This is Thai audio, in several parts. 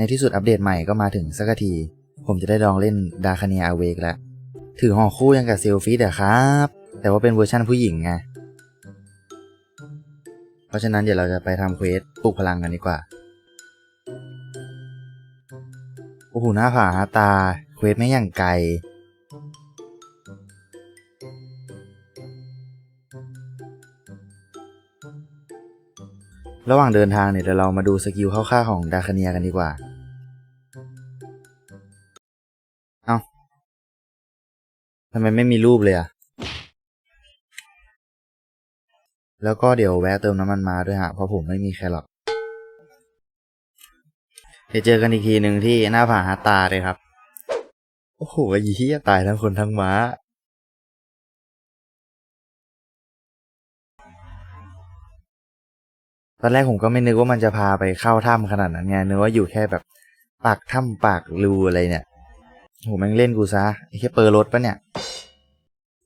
ในที่สุดอัปเดตใหม่ก็มาถึงสักที ผมจะได้ลองเล่นดาคาเนียอเวกแล้ว ถือห่อคู่ยังกับเซลฟี่เด้อครับ แต่ว่าเป็นเวอร์ชั่นผู้หญิงไง เพราะฉะนั้นเดี๋ยวเราจะไปทำเควสปลุกพลังกันดีกว่า โอ้โห หน้าผาหาตา เควสไม่อย่างไกลระหว่างเดินทางเนี่ยเดี๋ยวเรามาดูสกิลคร่าวๆของดาคาเนียกันดีกว่า ทำไมไม่มีรูปเลยอะแล้วก็เดี๋ยวแวะเติมน้ำมันมาด้วยฮะ เพราะผมไม่มีแครอทเดี๋ยวเจอกันอีกทีหนึ่งที่หน้าผาฮาตาเลยครับ โอ้โหไอ้เหี้ยตายทั้งคนทั้งม้า ตอนแรกผมก็ไม่นึกว่ามันจะพาไปเข้าถ้ำขนาดนั้นไงนึกว่าอยู่แค่แบบปากถ้ำปากรูอะไรเนี่ย โหแม่งเล่นกูซะไอ้แค่เปิดรถปะเนี่ย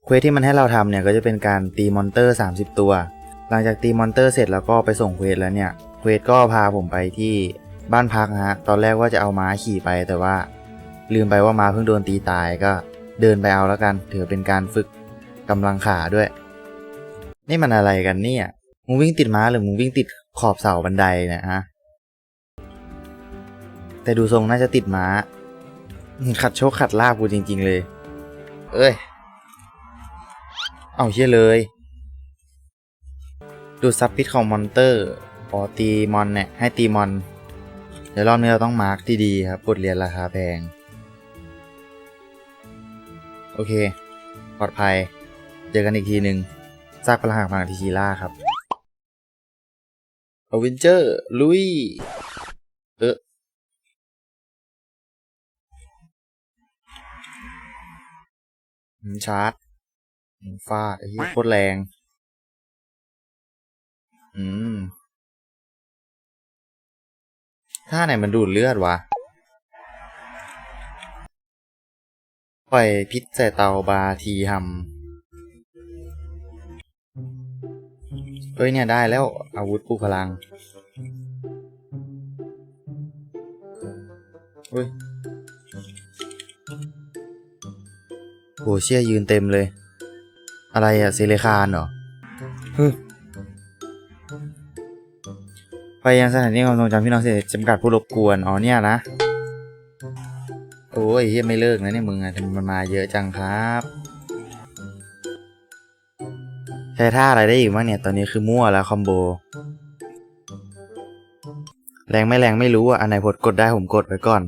เควสที่มันให้เราทำเนี่ยก็จะเป็นการตีมอนเตอร์ 30 ตัว หลังจากตีมอนเตอร์เสร็จแล้วก็ไปส่งเควสแล้วเนี่ยเควสก็พาผมไปที่บ้านพักนะฮะตอนแรกว่าจะเอาม้าขี่ไปแต่ว่า ลืมไปว่าม้าเพิ่งโดนตีตายก็เดินไปเอาแล้วกันถือเป็นการฝึกกำลังขาด้วย นี่มันอะไรกันเนี่ยมึงวิ่งติดม้าหรือมึงวิ่งติดขอบเสาบันไดเนี่ยฮะแต่ดูทรงน่าจะติดม้า ขัดโชคขัดลาบกูจริง ๆ เลย เอ้ย เอาเชี่ยเลย ดูซับพิษของมอนเตอร์พอตีมอนเนี่ย ให้ตีมอน เดี๋ยวรอบนี้เราต้องมาร์กดีๆครับบทเรียนราคาแพง โอเค ปลอดภัย เจอกันอีกทีหนึ่งซากพลังหักพังทิชิล่าครับอเวนเจอร์ ลุย เออ หืมชาร์จหืมฟาดไอ้ที่โคตรแรง อืมท่าไหนมันดูดเลือดวะ ปล่อยพิษใส่เตาบาทีหำเอ้ยเนี่ยได้แล้วอาวุธปลุกพลังเฮ้ย โหเชี่ยยืนเต็มเลย อะไรอะเซเลคานเหรอฮึไปยังสถานีความทรงจำพี่น้องเสียจำกัดผู้รบกวนอ๋อเนี่ยนะโอ้ยเฮียไม่เลิกนะเนี่ยมึงอะทำไมมันมาเยอะจังครับ ใช้ท่าอะไรได้อีกบ้างเนี่ย ตอนนี้คือมั่วแล้วคอมโบ แรงไม่แรงไม่รู้อะ อันไหนพดกดได้ผมกดไว้ก่อน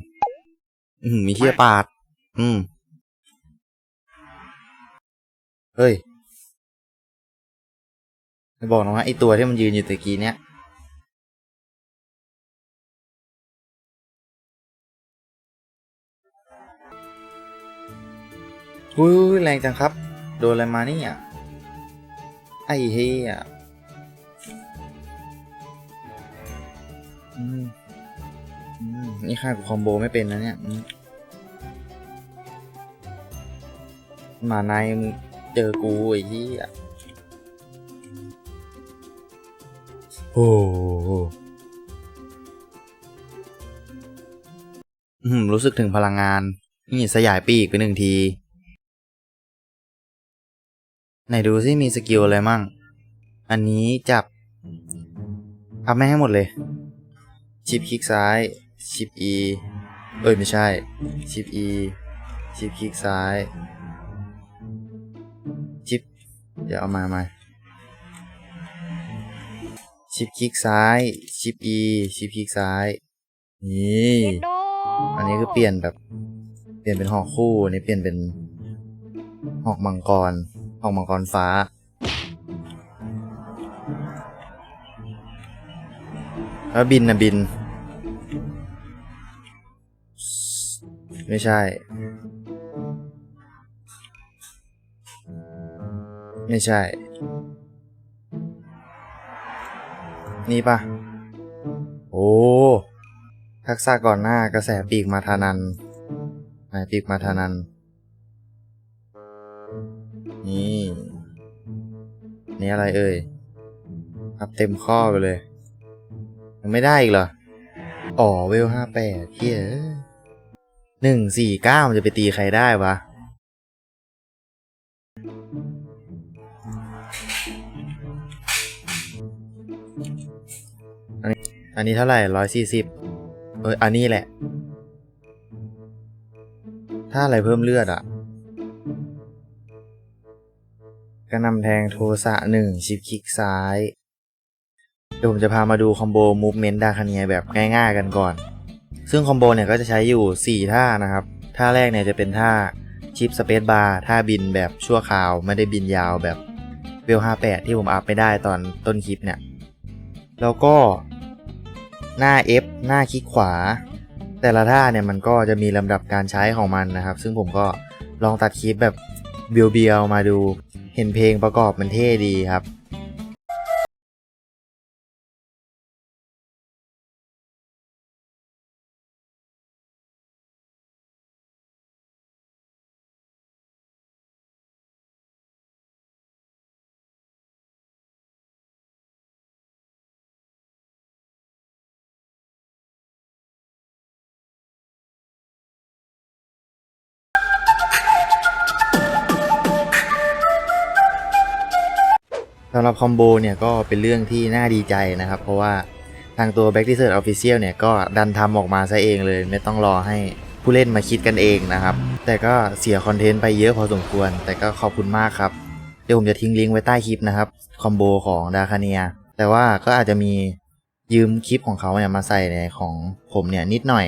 อืมมีเทียปาด อืม เฮ้ยจะบอกนะว่าไอตัวที่มันยืนอยู่ตะกี้เนี้ยอุ้ยแรงจังครับ โดนอะไรมาเนี่ยไอ้เฮียนี่ค่ากูคอมโบไม่เป็นนะเนี่ย มาในมึง เจอกูไอ้เฮียโอ้โหรู้สึกถึงพลังงาน นี่สยายปีกไปหนึ่งทีไหนดูซิมีสกิลอะไรมั่ง อันนี้จับอัพไม่ให้หมดเลย ชิปคลิกซ้าย ชิป E เอ้ยไม่ใช่ ชิป E ชิปคลิกซ้าย เดี๋ยวเอามามาชิปคลิกซ้ายชิป E ชิปคลิกซ้าย นี่เยนโดอันนี้คือเปลี่ยนแบบ เปลี่ยนเป็นหอกคู่อันนี้เปลี่ยนเป็นหอกมังกรหอกมังกรฟ้า แล้วบินนะบิน ไม่ใช่ ไม่ใช่ นี่ปะโอ้ ทักษะก่อนหน้ากระแสปีกมาทานันไหนปีกมาทานัน นี่ นี่อะไรเอ่ยอัพเต็มข้อไปเลย ยังไม่ได้อีกเหรอ อ๋อ เวลห้าแปดเฮียหนึ่งสี่เก้ามันจะไปตีใครได้วะ อันนี้เท่าไหร่ร้อยสี่สิบเอออันนี้แหละ ถ้าอะไรเพิ่มเลือดอะกระนำแทงโทสะหนึ่งชิปคลิกซ้าย เดี๋ยวผมจะพามาดูคอมโบมูฟเมนต์ดาคาเนียแบบง่ายๆกันก่อน ซึ่งคอมโบเนี่ยก็จะใช้อยู่ 4 ท่านะครับ ท่าแรกเนี่ยจะเป็นท่าชิปสเปซบาร์ท่าบินแบบชั่วคราว ไม่ได้บินยาวแบบเวล58 ที่ผมอัพไม่ได้ตอนต้นคลิปเนี่ย แล้วก็ หน้า F หน้าคลิกขวา แต่ละท่าเนี่ยมันก็จะมีลำดับการใช้ของมันนะครับ ซึ่งผมก็ลองตัดคลิปแบบเบียวๆมาดู เห็นเพลงประกอบมันเท่ดีครับำหรับคอมโบเนี่ยก็เป็นเรื่องที่น่าดีใจนะครับ เพราะว่าทางตัว Back t e s e r Official เนี่ยก็ดันทำออกมาซะเองเลย ไม่ต้องรอให้ผู้เล่นมาคิดกันเองนะครับ แต่ก็เสียคอนเทนต์ไปเยอะพอสมควร แต่ก็ขอบคุณมากครับ เดี๋ยวผมจะทิ้งลิงก์ไว้ใต้คลิปนะครับ คอมโบของดาคาเนีย แต่ว่าก็อาจจะมียืมคลิปของเขาเนี่ยมาใส่ในของผมเนี่ยนิดหน่อย